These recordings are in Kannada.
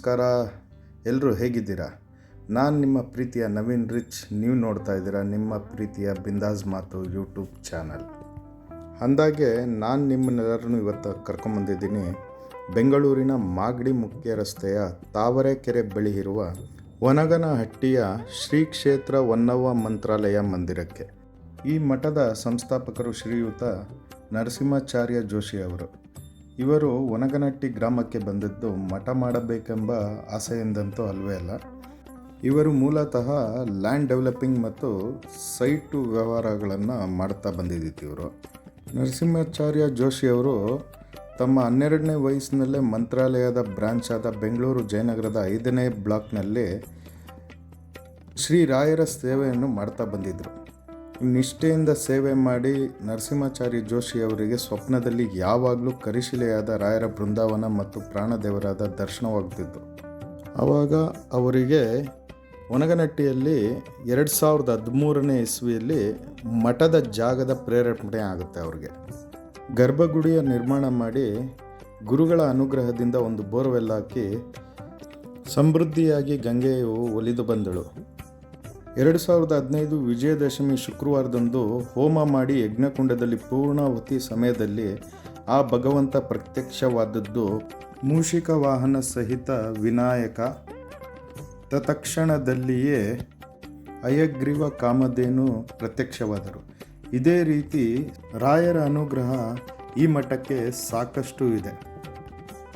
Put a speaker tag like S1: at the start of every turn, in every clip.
S1: ನಮಸ್ಕಾರ. ಎಲ್ಲರೂ ಹೇಗಿದ್ದೀರಾ? ನಾನು ನಿಮ್ಮ ಪ್ರೀತಿಯ ನವೀನ್ ರಿಚ್. ನೀವು ನೋಡ್ತಾ ಇದ್ದೀರಾ ನಿಮ್ಮ ಪ್ರೀತಿಯ ಬಿಂದಾಸ್ ಮಾತು ಯೂಟ್ಯೂಬ್ ಚಾನಲ್. ಅಂದಾಗೆ ನಾನು ನಿಮ್ಮನ್ನೆಲ್ಲರನ್ನು ಇವತ್ತು ಕರ್ಕೊಂಬಂದಿದ್ದೀನಿ. ಬೆಂಗಳೂರಿನ ಮಾಗಡಿ ಮುಖ್ಯ ರಸ್ತೆಯ ತಾವರೆಕೆರೆ ಬಳಿ ಇರುವ ವನಗನಹಟ್ಟಿಯ ಶ್ರೀ ಕ್ಷೇತ್ರ ಹೊನ್ನವ್ವ ಮಂತ್ರಾಲಯ ಮಂದಿರಕ್ಕೆ. ಈ ಮಠದ ಸಂಸ್ಥಾಪಕರು ಶ್ರೀಯುತ ನರಸಿಂಹಾಚಾರ್ಯ ಜೋಶಿ ಅವರು. ಇವರು ಒನಗನಟ್ಟಿ ಗ್ರಾಮಕ್ಕೆ ಬಂದದ್ದು ಮಠ ಮಾಡಬೇಕೆಂಬ ಆಸೆಯಿಂದಂತೂ ಅಲ್ವೇ ಅಲ್ಲ. ಇವರು ಮೂಲತಃ ಲ್ಯಾಂಡ್ ಡೆವಲಪಿಂಗ್ ಮತ್ತು ಸೈಟು ವ್ಯವಹಾರಗಳನ್ನು ಮಾಡ್ತಾ ಬಂದಿದ್ದಿತ್ತು ಇವರು. ನರಸಿಂಹಾಚಾರ್ಯ ಜೋಶಿ ಅವರು ತಮ್ಮ ಹನ್ನೆರಡನೇ ವಯಸ್ಸಿನಲ್ಲೇ ಮಂತ್ರಾಲಯದ ಬ್ರಾಂಚ್ ಆದ ಬೆಂಗಳೂರು ಜಯನಗರದ ಐದನೇ ಬ್ಲಾಕ್ನಲ್ಲಿ ಶ್ರೀ ರಾಯರ ಸೇವೆಯನ್ನು ಮಾಡ್ತಾ ಬಂದಿದ್ದರು ನಿಷ್ಠೆಯಿಂದ ಸೇವೆ ಮಾಡಿ ನರಸಿಂಹಾಚಾರಿ ಜೋಶಿ ಅವರಿಗೆ ಸ್ವಪ್ನದಲ್ಲಿ ಯಾವಾಗಲೂ ಕರಿಶಿಲೆಯಾದ ರಾಯರ ಬೃಂದಾವನ ಮತ್ತು ಪ್ರಾಣದೇವರಾದ ದರ್ಶನವಾಗ್ತಿತ್ತು. ಆವಾಗ ಅವರಿಗೆ ಒನಗನಟ್ಟಿಯಲ್ಲಿ ಎರಡು ಸಾವಿರದ ಹದಿಮೂರನೇ ಇಸ್ವಿಯಲ್ಲಿ ಮಠದ ಜಾಗದ ಪ್ರೇರೇಪಣೆ ಆಗುತ್ತೆ ಅವ್ರಿಗೆ. ಗರ್ಭಗುಡಿಯ ನಿರ್ಮಾಣ ಮಾಡಿ ಗುರುಗಳ ಅನುಗ್ರಹದಿಂದ ಒಂದು ಬೋರ್ವೆಲ್ ಹಾಕಿ ಸಮೃದ್ಧಿಯಾಗಿ ಗಂಗೆಯು ಒಲಿದು ಬಂದಳು. ಎರಡು ಸಾವಿರದ ಹದಿನೈದು ವಿಜಯದಶಮಿ ಶುಕ್ರವಾರದಂದು ಹೋಮ ಮಾಡಿ ಯಜ್ಞಕುಂಡದಲ್ಲಿ ಪೂರ್ಣಾವತಿ ಸಮಯದಲ್ಲಿ ಆ ಭಗವಂತ ಪ್ರತ್ಯಕ್ಷವಾದದ್ದು ಮೂಷಿಕ ವಾಹನ ಸಹಿತ ವಿನಾಯಕ. ತತ್ಕ್ಷಣದಲ್ಲಿಯೇ ಅಯಗ್ರೀವ ಕಾಮಧೇನು ಪ್ರತ್ಯಕ್ಷವಾದರು. ಇದೇ ರೀತಿ ರಾಯರ ಅನುಗ್ರಹ ಈ ಮಠಕ್ಕೆ ಸಾಕಷ್ಟು ಇದೆ.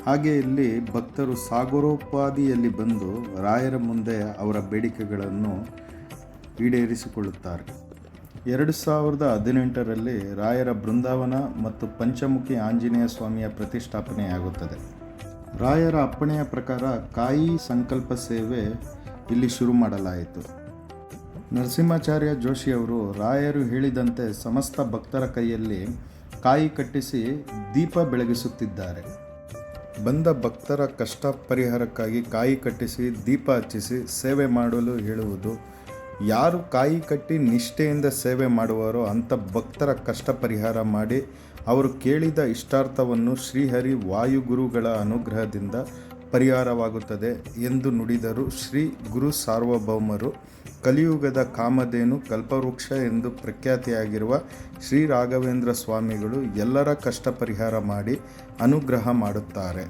S1: ಹಾಗೆ ಇಲ್ಲಿ ಭಕ್ತರು ಸಾಗರೋಪಾದಿಯಲ್ಲಿ ಬಂದು ರಾಯರ ಮುಂದೆ ಅವರ ಬೇಡಿಕೆಗಳನ್ನು ಈಡೇರಿಸಿಕೊಳ್ಳುತ್ತಾರೆ. ಎರಡು ಸಾವಿರದ ಹದಿನೆಂಟರಲ್ಲಿ ರಾಯರ ಬೃಂದಾವನ ಮತ್ತು ಪಂಚಮುಖಿ ಆಂಜನೇಯ ಸ್ವಾಮಿಯ ಪ್ರತಿಷ್ಠಾಪನೆಯಾಗುತ್ತದೆ. ರಾಯರ ಅಪ್ಪಣೆಯ ಪ್ರಕಾರ ಕಾಯಿ ಸಂಕಲ್ಪ ಸೇವೆ ಇಲ್ಲಿ ಶುರು ಮಾಡಲಾಯಿತು. ನರಸಿಂಹಾಚಾರ್ಯ ಜೋಶಿ ಅವರು ರಾಯರು ಹೇಳಿದಂತೆ ಸಮಸ್ತ ಭಕ್ತರ ಕೈಯಲ್ಲಿ ಕಾಯಿ ಕಟ್ಟಿಸಿ ದೀಪ ಬೆಳಗಿಸುತ್ತಿದ್ದಾರೆ. ಬಂದ ಭಕ್ತರ ಕಷ್ಟ ಪರಿಹಾರಕ್ಕಾಗಿ ಕಾಯಿ ಕಟ್ಟಿಸಿ ದೀಪ ಹಚ್ಚಿಸಿ ಸೇವೆ ಮಾಡಲು ಹೇಳುವುದು ಯಾರು ಕಾಯಿ ಕಟ್ಟಿ ನಿಷ್ಠೆಯಿಂದ ಸೇವೆ ಮಾಡುವರೋ ಅಂಥ ಭಕ್ತರ ಕಷ್ಟ ಪರಿಹಾರ ಮಾಡಿ ಅವರು ಕೇಳಿದ ಇಷ್ಟಾರ್ಥವನ್ನು ಶ್ರೀಹರಿ ವಾಯುಗುರುಗಳ ಅನುಗ್ರಹದಿಂದ ಪರಿಹಾರವಾಗುತ್ತದೆ ಎಂದು ನುಡಿದರು ಶ್ರೀ ಗುರು ಸಾರ್ವಭೌಮರು. ಕಲಿಯುಗದ ಕಾಮಧೇನು ಕಲ್ಪವೃಕ್ಷ ಎಂದು ಪ್ರಖ್ಯಾತಿಯಾಗಿರುವ ಶ್ರೀ ರಾಘವೇಂದ್ರ ಸ್ವಾಮಿಗಳು ಎಲ್ಲರ ಕಷ್ಟ ಪರಿಹಾರ ಮಾಡಿ ಅನುಗ್ರಹ ಮಾಡುತ್ತಾರೆ.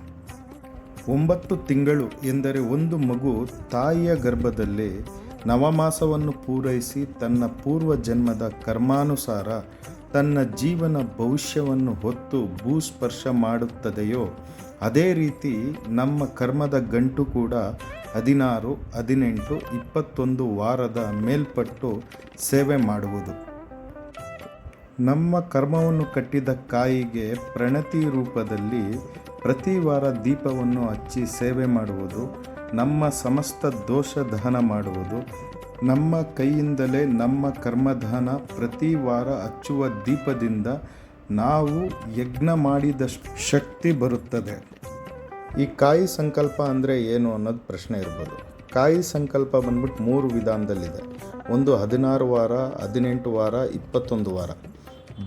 S1: ಒಂಬತ್ತು ತಿಂಗಳು ಎಂದರೆ ಒಂದು ಮಗು ತಾಯಿಯ ಗರ್ಭದಲ್ಲಿ ನವಮಾಸವನ್ನು ಪೂರೈಸಿ ತನ್ನ ಪೂರ್ವ ಜನ್ಮದ ಕರ್ಮಾನುಸಾರ ತನ್ನ ಜೀವನ ಭವಿಷ್ಯವನ್ನು ಹೊತ್ತು ಭೂಸ್ಪರ್ಶ ಮಾಡುತ್ತದೆಯೋ, ಅದೇ ರೀತಿ ನಮ್ಮ ಕರ್ಮದ ಗಂಟು ಕೂಡ ಹದಿನಾರು, ಹದಿನೆಂಟು, ಇಪ್ಪತ್ತೊಂದು ವಾರದ ಮೇಲ್ಪಟ್ಟು ಸೇವೆ ಮಾಡುವುದು. ನಮ್ಮ ಕರ್ಮವನ್ನು ಕಟ್ಟಿದ ಕಾಯಿಗೆ ಪ್ರಣತಿ ರೂಪದಲ್ಲಿ ಪ್ರತಿ ವಾರ ದೀಪವನ್ನು ಹಚ್ಚಿ ಸೇವೆ ಮಾಡುವುದು. ನಮ್ಮ ಸಮಸ್ತ ದೋಷ ದಹನ ಮಾಡುವುದು. ನಮ್ಮ ಕೈಯಿಂದಲೇ ನಮ್ಮ ಕರ್ಮದಹನ ಪ್ರತಿ ವಾರ ಹಚ್ಚುವ ದೀಪದಿಂದ ನಾವು ಯಜ್ಞ ಮಾಡಿದ ಶಕ್ತಿ ಬರುತ್ತದೆ. ಈ ಕಾಯಿ ಸಂಕಲ್ಪ ಅಂದರೆ ಏನು ಅನ್ನೋದು ಪ್ರಶ್ನೆ ಇರ್ಬೋದು. ಕಾಯಿ ಸಂಕಲ್ಪ ಬಂದ್ಬಿಟ್ಟು ಮೂರು ವಿಧಾನದಲ್ಲಿದೆ. ಒಂದು ಹದಿನಾರು ವಾರ, ಹದಿನೆಂಟು ವಾರ, ಇಪ್ಪತ್ತೊಂದು ವಾರ.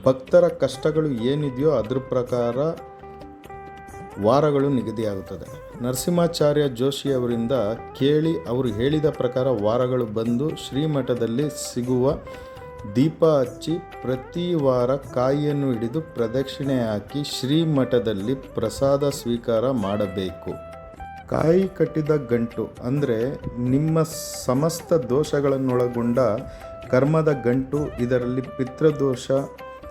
S1: ಭಕ್ತರ ಕಷ್ಟಗಳು ಏನಿದೆಯೋ ಅದ್ರ ಪ್ರಕಾರ ವಾರಗಳು ನಿಗದಿಯಾಗುತ್ತದೆ. ನರಸಿಂಹಾಚಾರ್ಯ ಜೋಶಿ ಅವರಿಂದ ಕೇಳಿ ಅವರು ಹೇಳಿದ ಪ್ರಕಾರ ವಾರಗಳು ಬಂದು ಶ್ರೀಮಠದಲ್ಲಿ ಸಿಗುವ ದೀಪ ಹಚ್ಚಿ ಪ್ರತಿ ವಾರ ಕಾಯಿಯನ್ನು ಹಿಡಿದು ಪ್ರದಕ್ಷಿಣೆ ಹಾಕಿ ಶ್ರೀಮಠದಲ್ಲಿ ಪ್ರಸಾದ ಸ್ವೀಕಾರ ಮಾಡಬೇಕು. ಕಾಯಿ ಕಟ್ಟಿದ ಗಂಟು ಅಂದರೆ ನಿಮ್ಮ ಸಮಸ್ತ ದೋಷಗಳನ್ನೊಳಗೊಂಡ ಕರ್ಮದ ಗಂಟು, ಇದರಲ್ಲಿ ಪಿತೃದೋಷ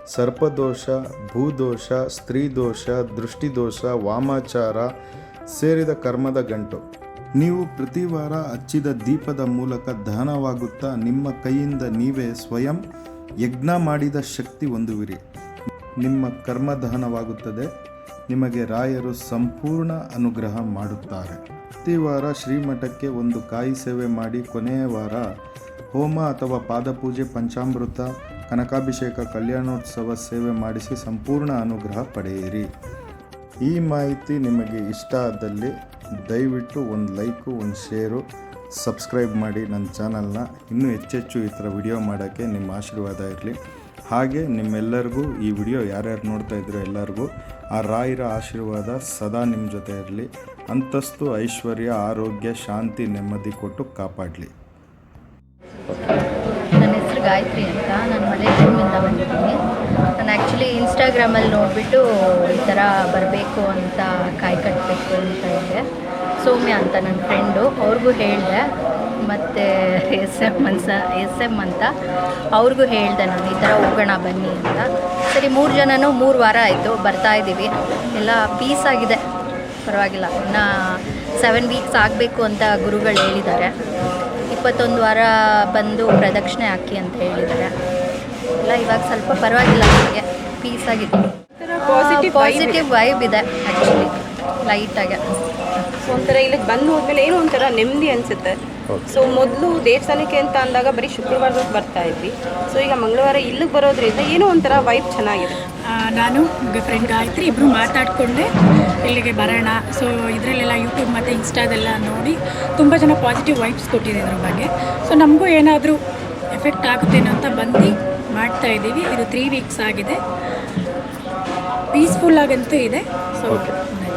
S1: ಸರ್ಪದೋಷ, ಭೂದೋಷ, ಸ್ತ್ರೀದೋಷ, ದೃಷ್ಟಿದೋಷ, ವಾಮಾಚಾರ ಸೇರಿದ ಕರ್ಮದ ಗಂಟು. ನೀವು ಪ್ರತಿ ವಾರ ಹಚ್ಚಿದ ದೀಪದ ಮೂಲಕ ದಹನವಾಗುತ್ತಾ ನಿಮ್ಮ ಕೈಯಿಂದ ನೀವೇ ಸ್ವಯಂ ಯಜ್ಞ ಮಾಡಿದ ಶಕ್ತಿ ಹೊಂದುವಿರಿ. ನಿಮ್ಮ ಕರ್ಮ ದಹನವಾಗುತ್ತದೆ. ನಿಮಗೆ ರಾಯರು ಸಂಪೂರ್ಣ ಅನುಗ್ರಹ ಮಾಡುತ್ತಾರೆ. ಪ್ರತಿ ವಾರ ಶ್ರೀಮಠಕ್ಕೆ ಒಂದು ಕಾಯಿ ಸೇವೆ ಮಾಡಿ ಕೊನೆಯ ವಾರ ಹೋಮ ಅಥವಾ ಪಾದಪೂಜೆ, ಪಂಚಾಮೃತ ಕನಕಾಭಿಷೇಕ ಕಲ್ಯಾಣೋತ್ಸವ ಸೇವೆ ಮಾಡಿಸಿ ಸಂಪೂರ್ಣ ಅನುಗ್ರಹ ಪಡೆಯಿರಿ. ಈ ಮಾಹಿತಿ ನಿಮಗೆ ಇಷ್ಟ ಆದಲ್ಲಿ ದಯವಿಟ್ಟು ಒಂದು ಲೈಕು, ಒಂದು ಶೇರು, ಸಬ್ಸ್ಕ್ರೈಬ್ ಮಾಡಿ ನನ್ನ ಚಾನಲ್ನ. ಇನ್ನೂ ಹೆಚ್ಚೆಚ್ಚು ಈ ಥರ ವಿಡಿಯೋ ಮಾಡೋಕ್ಕೆ ನಿಮ್ಮ ಆಶೀರ್ವಾದ ಇರಲಿ. ಹಾಗೆ ನಿಮ್ಮೆಲ್ಲರಿಗೂ ಈ ವಿಡಿಯೋ ಯಾರ್ಯಾರು ನೋಡ್ತಾ ಇದ್ರು ಎಲ್ಲರಿಗೂ ಆ ರಾಯರ ಆಶೀರ್ವಾದ ಸದಾ ನಿಮ್ಮ ಜೊತೆ ಇರಲಿ. ಅಂತಸ್ತು, ಐಶ್ವರ್ಯ, ಆರೋಗ್ಯ, ಶಾಂತಿ, ನೆಮ್ಮದಿ ಕೊಟ್ಟು ಕಾಪಾಡಲಿ.
S2: ಗಾಯತ್ರಿ ಅಂತ ನಾನು ಮಲೇಶ್ವರಮಿಂದ ಬಂದಿದ್ದೀನಿ. ನಾನು ಆ್ಯಕ್ಚುಲಿ ಇನ್ಸ್ಟಾಗ್ರಾಮಲ್ಲಿ ನೋಡಿಬಿಟ್ಟು ಈ ಥರ ಬರಬೇಕು ಅಂತ ಕಾಯಿ ಕಟ್ಟಬೇಕು ಅಂತ ಇದ್ದೆ. ಸೌಮ್ಯ ಅಂತ ನನ್ನ ಫ್ರೆಂಡು ಅವ್ರಿಗೂ ಹೇಳಿದೆ. ಮತ್ತು ಎಸ್ ಎಂ ಅನ್ಸ ಎಸ್ ಎಂ ಅಂತ ಅವ್ರಿಗೂ ಹೇಳಿದೆ ನಾನು ಈ ಥರ ಹೋಗೋಣ ಬನ್ನಿ ಅಂತ. ಸರಿ, ಮೂರು ಜನನೂ ಮೂರು ವಾರ ಆಯಿತು, ಬರ್ತಾ ಇದ್ದೀವಿ. ಎಲ್ಲ ಪೀಸ್ ಆಗಿದೆ. ಪರವಾಗಿಲ್ಲ. ಇನ್ನು ಸೆವೆನ್ ವೀಕ್ಸ್ ಆಗಬೇಕು ಅಂತ ಗುರುಗಳು ಹೇಳಿದ್ದಾರೆ. ಇಪ್ಪತ್ತೊಂದು ವಾರ ಬಂದು ಪ್ರದಕ್ಷಿಣೆ ಹಾಕಿ ಅಂತ ಹೇಳಿದ್ದಾರೆ. ಎಲ್ಲ ಇವಾಗ ಸ್ವಲ್ಪ ಪರವಾಗಿಲ್ಲ ನನಗೆ ಪೀಸ್ ಆಗಿದೆ
S3: ಪಾಸಿಟಿವ್
S2: ಪಾಸಿಟಿವ್ ವೈಬ್ ಇದೆ ಆ್ಯಕ್ಚುಲಿ ಲೈಟಾಗೆ
S3: ಒಂಥರ ಇಲ್ಲಿಗೆ ಬಂದು ಹೋದ್ಮೇಲೆ ಏನೋ ಒಂಥರ ನೆಮ್ಮದಿ ಅನಿಸುತ್ತೆ. ಸೊ ಮೊದಲು ದೇವಸ್ಥಾನಕ್ಕೆ ಅಂತ ಅಂದಾಗ ಬರೀ ಶುಕ್ರವಾರದ ಬರ್ತಾ ಇದ್ವಿ. ಸೊ ಈಗ ಮಂಗಳವಾರ ಇಲ್ಲಿಗೆ ಬರೋದ್ರಿಂದ ಏನೋ ಒಂಥರ ವೈಬ್ ಚೆನ್ನಾಗಿದೆ.
S4: ನಾನು ಫ್ರೆಂಡ್ ಗಾಯತ್ರಿ ಇಬ್ಬರು ಮಾತಾಡಿಕೊಂಡೆ. ಇಲ್ಲಿಗೆ ಬರೋಣ. ಸೊ ಇದರಲ್ಲೆಲ್ಲ ಯೂಟ್ಯೂಬ್ ಮತ್ತು ಇನ್ಸ್ಟಾದೆಲ್ಲ ನೋಡಿ ತುಂಬ ಜನ ಪಾಸಿಟಿವ್ ವೈಬ್ಸ್ ಕೊಟ್ಟಿದೆ ಇದ್ರ ಬಗ್ಗೆ. ಸೊ ನಮಗೂ ಏನಾದರೂ ಎಫೆಕ್ಟ್ ಆಗುತ್ತೇನೋ ಅಂತ ಬಂದು ಮಾಡ್ತಾ ಇದ್ದೀವಿ. ಇದು ತ್ರೀ ವೀಕ್ಸ್ ಆಗಿದೆ. ಪೀಸ್ಫುಲ್ ಆಗಂತೂ ಇದೆ. ಸೊ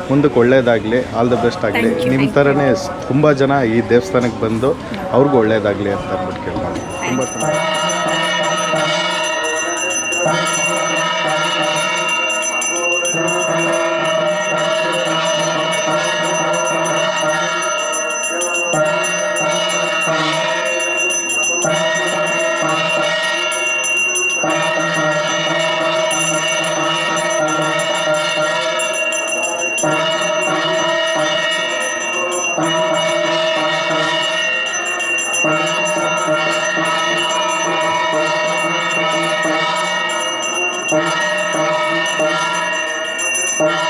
S1: ಮುಂದಕ್ಕೆ ಒಳ್ಳೇದಾಗಲಿ ಆಲ್ ದ ಬೆಸ್ಟ್ ಆಗಲಿ ನಿಮ್ಮ
S4: thank
S1: ಥರನೇ ತುಂಬ ಜನ ಈ ದೇವಸ್ಥಾನಕ್ಕೆ ಬಂದು ಅವ್ರಿಗೂ ಒಳ್ಳೇದಾಗಲಿ ಅಂತ ಅಂದ್ಬಿಟ್ಟು ಕೇಳ್ಬೋದು ತುಂಬ Thank
S5: you.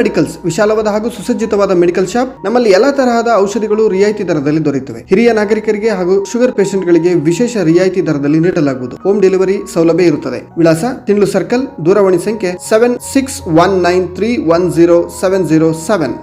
S5: ಮೆಡಿಕಲ್ಸ್, ವಿಶಾಲವಾದ ಹಾಗೂ ಸುಸಜ್ಜಿತವಾದ ಮೆಡಿಕಲ್ ಶಾಪ್, ನಮ್ಮಲ್ಲಿ ಎಲ್ಲಾ ತರಹದ ಔಷಧಿಗಳು ರಿಯಾಯಿತಿ ದರದಲ್ಲಿ ದೊರೆಯುತ್ತವೆ. ಹಿರಿಯ ನಾಗರಿಕರಿಗೆ ಹಾಗೂ ಶುಗರ್ ಪೇಷಂಟ್ ಗಳಿಗೆ ವಿಶೇಷ ರಿಯಾಯಿತಿ ದರದಲ್ಲಿ ನೀಡಲಾಗುವುದು. ಹೋಮ್ ಡೆಲಿವರಿ ಸೌಲಭ್ಯ ಇರುತ್ತದೆ. ವಿಳಾಸ ತಿಂಡ್ಲು ಸರ್ಕಲ್ ದೂರವಾಣಿ ಸಂಖ್ಯೆ seven six one nine three one zero seven zero seven